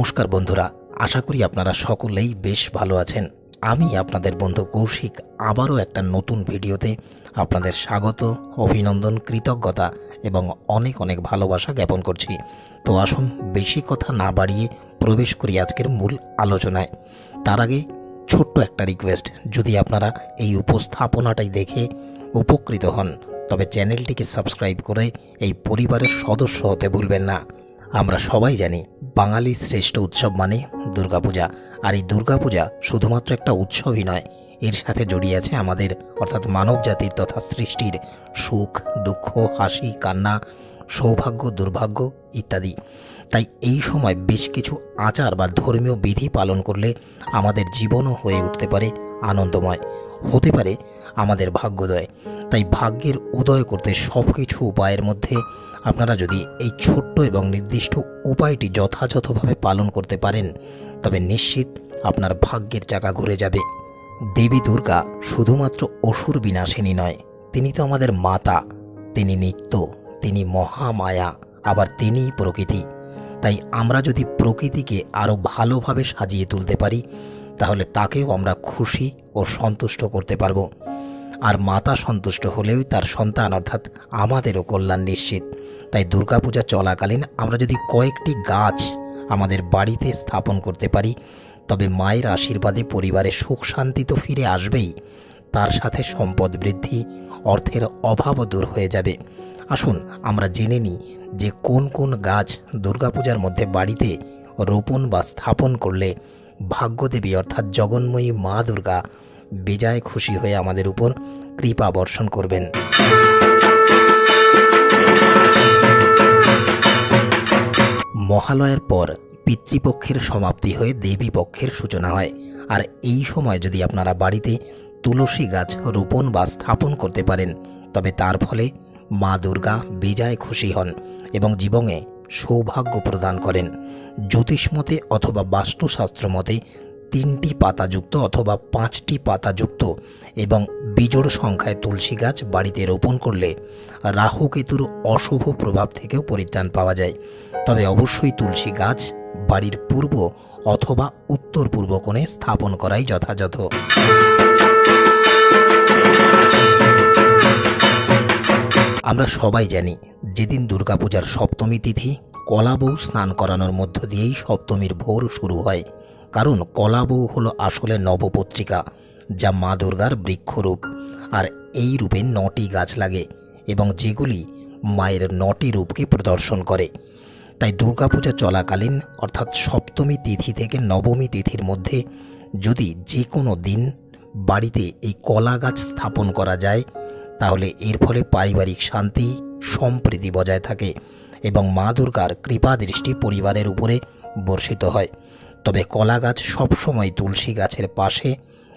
নমস্কার বন্ধুরা, আশা করি আপনারা সকলেই বেশ ভালো আছেন। আমি আপনাদের বন্ধু কৌশিক, আবারও একটা নতুন ভিডিওতে আপনাদের স্বাগত, অভিনন্দন, কৃতজ্ঞতা এবং অনেক অনেক ভালোবাসা জ্ঞাপন করছি। তো আসুন, বেশি কথা না বাড়িয়ে প্রবেশ করি আজকের মূল আলোচনায়। তার আগে ছোট্ট একটা রিকোয়েস্ট যদি আপনারা এই উপস্থাপনাটাই দেখে উপকৃত হন, তবে চ্যানেলটিকে সাবস্ক্রাইব করে এই পরিবারের সদস্য হতে ভুলবেন না। আমরা সবাই জানি বাঙালির শ্রেষ্ঠ উৎসব মানে দুর্গাপূজা। আর এই দুর্গাপূজা শুধুমাত্র একটা উৎসবই নয়, এর সাথে জড়িয়ে আছে আমাদের, অর্থাৎ মানব জাতির তথা সৃষ্টির সুখ, দুঃখ, হাসি, কান্না, সৌভাগ্য, দুর্ভাগ্য ইত্যাদি। তাই এই সময় বেশ কিছু আচার বা ধর্মীয় বিধি পালন করলে আমাদের জীবনও হয়ে উঠতে পারে আনন্দময়, হতে পারে আমাদের ভাগ্যোদয়। তাই ভাগ্যের উদয় করতে সব কিছু উপায়ের মধ্যে আপনারা যদি এই ছোট্ট এবং নির্দিষ্ট উপায়টি যথাযথভাবে পালন করতে পারেন, তবে নিশ্চিত আপনার ভাগ্যের চাকা ঘুরে যাবে। দেবী দুর্গা শুধুমাত্র অসুর বিনাশিনী নয়, তিনি তো আমাদের মাতা, তিনি নিত্য, তিনি মহামায়া, আবার তিনিই প্রকৃতি। তাই আমরা যদি প্রকৃতিকে আরও ভালোভাবে সাজিয়ে তুলতে পারি, তাহলে তাকেও আমরা খুশি ও সন্তুষ্ট করতে পারব। আর মাতা সন্তুষ্ট হলেও তার সন্তান, অর্থাৎ আমাদেরও কল্যাণ নিশ্চিত। তাই দুর্গাপূজা চলাকালীন আমরা যদি কয়েকটি গাছ আমাদের বাড়িতে স্থাপন করতে পারি, তবে মায়ের আশীর্বাদে পরিবারে সুখ শান্তি তো ফিরে আসবেই। তার সাথে সম্পদ বৃদ্ধি অর্থের অভাবও দূর হয়ে যাবে। আসুন আমরা জেনে নিই যে কোন কোন গাছ দুর্গাপূজার মধ্যে বাড়িতে রোপণ বা স্থাপন করলে ভাগ্যদেবী, অর্থাৎ জগন্ময়ী মা দুর্গা বেজায় খুশি হয়ে আমাদের উপর কৃপা বর্ষণ করবেন। মহালয়ের পর পিতৃপক্ষের সমাপ্তি হয়ে দেবী পক্ষের সূচনা হয়। আর এই সময় যদি আপনারা বাড়িতে তুলসী গাছ রোপণ বা স্থাপন করতে পারেন, তবে তার ফলে মা দুর্গা বেজায় খুশি হন এবং জীবনে সৌভাগ্য প্রদান করেন। জ্যোতিষমতে অথবা বাস্তুশাস্ত্র মতে তিনটি পাতাযুক্ত অথবা পাঁচটি পাতাযুক্ত এবং বিজোড় সংখ্যায় তুলসী গাছ বাড়িতে রোপণ করলে রাহু কেতুর অশুভ প্রভাব থেকেও পরিত্রাণ পাওয়া যায়। তবে অবশ্যই তুলসী গাছ বাড়ির পূর্ব অথবা উত্তর পূর্ব কোণে স্থাপন করাই যথাযথ। আমরা সবাই জানি, যেদিন দুর্গাপূজার সপ্তমী তিথি কলাবউ স্নান করানোর মধ্য দিয়েই সপ্তমীর ভোর শুরু হয়। কারণ কলাবউ হলো আসলে নবপত্রিকা, যা মা দুর্গার বৃক্ষরূপ। আর এই রূপে নটি গাছ লাগে এবং যেগুলি মায়ের নটি রূপকে প্রদর্শন করে। তাই দুর্গাপূজা চলাকালীন, অর্থাৎ সপ্তমী তিথি থেকে নবমী তিথির মধ্যে, যদি যে কোনো দিন বাড়িতে এই কলা গাছ স্থাপন করা যায়, তাহলে এর ফলে পারিবারিক শান্তি, সম্প্রীতি বজায় থাকে এবং মা দুর্গার কৃপা দৃষ্টি পরিবারের উপরে বর্ষিত হয়। তবে কলা গাছ সবসময় তুলসী গাছের পাশে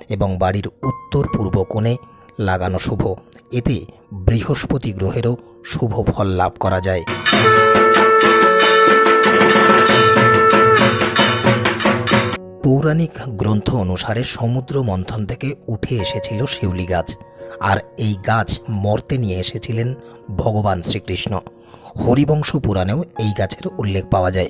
এবং বাড়ির উত্তর পূর্ব কোণে লাগানো শুভ। এতে বৃহস্পতি গ্রহেরও শুভ ফল লাভ করা যায়। পৌরাণিক গ্রন্থ অনুসারে সমুদ্র মন্থন থেকে উঠে এসেছিল শিউলি গাছ। আর এই গাছ মর্তে নিয়ে এসেছিলেন ভগবান শ্রীকৃষ্ণ। হরিবংশ পুরাণেও এই গাছের উল্লেখ পাওয়া যায়।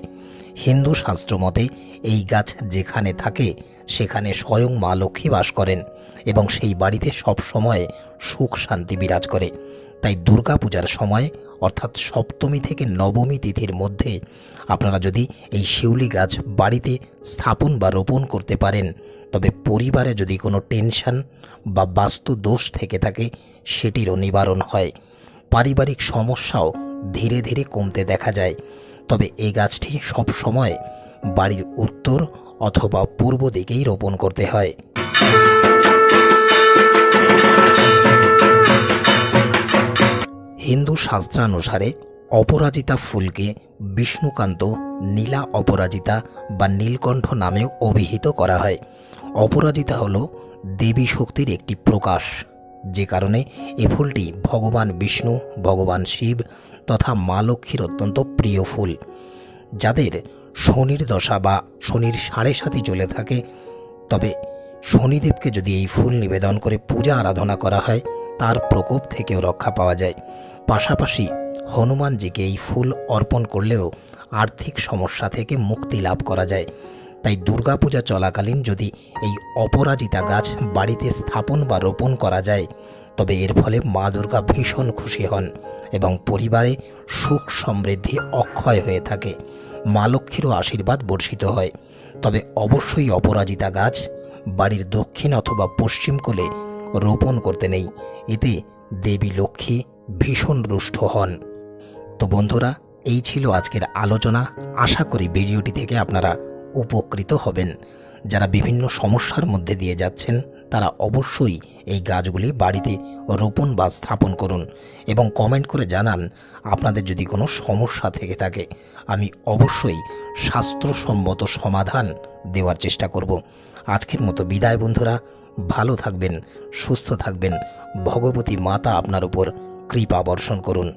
হিন্দু শাস্ত্র মতে, এই গাছ যেখানে থাকে, সেখানে স্বয়ং মা লক্ষ্মী বাস করেন এবং সেই বাড়িতে সব সময় সুখ শান্তি বিরাজ করে। তাই দুর্গাপূজার সময়, অর্থাৎ সপ্তমী থেকে নবমী তিথির মধ্যে, আপনারা যদি এই শিউলি গাছ বাড়িতে স্থাপন বা রোপণ করতে পারেন, তবে পরিবারে যদি কোনো টেনশন বা বাস্তু দোষ থেকে থাকে, সেটিরও নিবারণ হয়। পারিবারিক সমস্যাও ধীরে ধীরে কমতে দেখা যায়। তবে এই গাছটি সব সময় বাড়ির উত্তর অথবা পূর্ব দিকেই রোপণ করতে হয়। হিন্দু শাস্ত্রানুসারে অপরাজিতা ফুলকে বিষ্ণুকান্ত নীলা অপরাজিতা বা নীলকণ্ঠ নামেও অভিহিত করা হয়। অপরাজিতা হল দেবী শক্তির একটি প্রকাশ। যে কারণে এ ফুলটি ভগবান বিষ্ণু, ভগবান শিব তথা মা লক্ষ্মীর অত্যন্ত প্রিয় ফুল। যাদের শনির দশা বা শনির সাড়ে সাথে চলে থাকে, তবে শনিদেবকে যদি এই ফুল নিবেদন করে পূজা আরাধনা করা হয়, তার প্রকোপ থেকেও রক্ষা পাওয়া যায়। পাশাপাশি হনুমানজিকে এই ফুল অর্পণ করলেও আর্থিক সমস্যা থেকে মুক্তি লাভ করা যায়। তাই দুর্গাপূজা চলাকালীন যদি এই অপরাজিতা গাছ বাড়িতে স্থাপন বা রোপণ করা যায়, তবে এর ফলে মা দুর্গা ভীষণ খুশি হন এবং পরিবারে সুখ সমৃদ্ধি অক্ষয় হয়ে থাকে। মা লক্ষ্মীরও আশীর্বাদ বর্ষিত হয়। তবে অবশ্যই অপরাজিতা গাছ বাড়ির দক্ষিণ অথবা পশ্চিম কোলে রোপণ করতে নেই। এতে দেবী লক্ষ্মী ভীষণ রুষ্ট হন। তো বন্ধুরা, এই ছিল আজকের আলোচনা। আশা করি ভিডিওটি থেকে আপনারা উপকৃত হবেন। যারা বিভিন্ন সমস্যার মধ্যে দিয়ে যাচ্ছেন, তারা অবশ্যই এই গাছগুলি বাড়িতে রোপণ বা স্থাপন করুন এবং কমেন্ট করে জানান আপনাদের যদি কোনো সমস্যা থেকে থাকে। আমি অবশ্যই স্বাস্থ্যসম্মত সমাধান দেওয়ার চেষ্টা করব। আজকের মতো বিদায় বন্ধুরা, ভালো থাকবেন, সুস্থ থাকবেন, ভগবতী মাতা আপনার উপর কৃপা বর্ষণ করুন।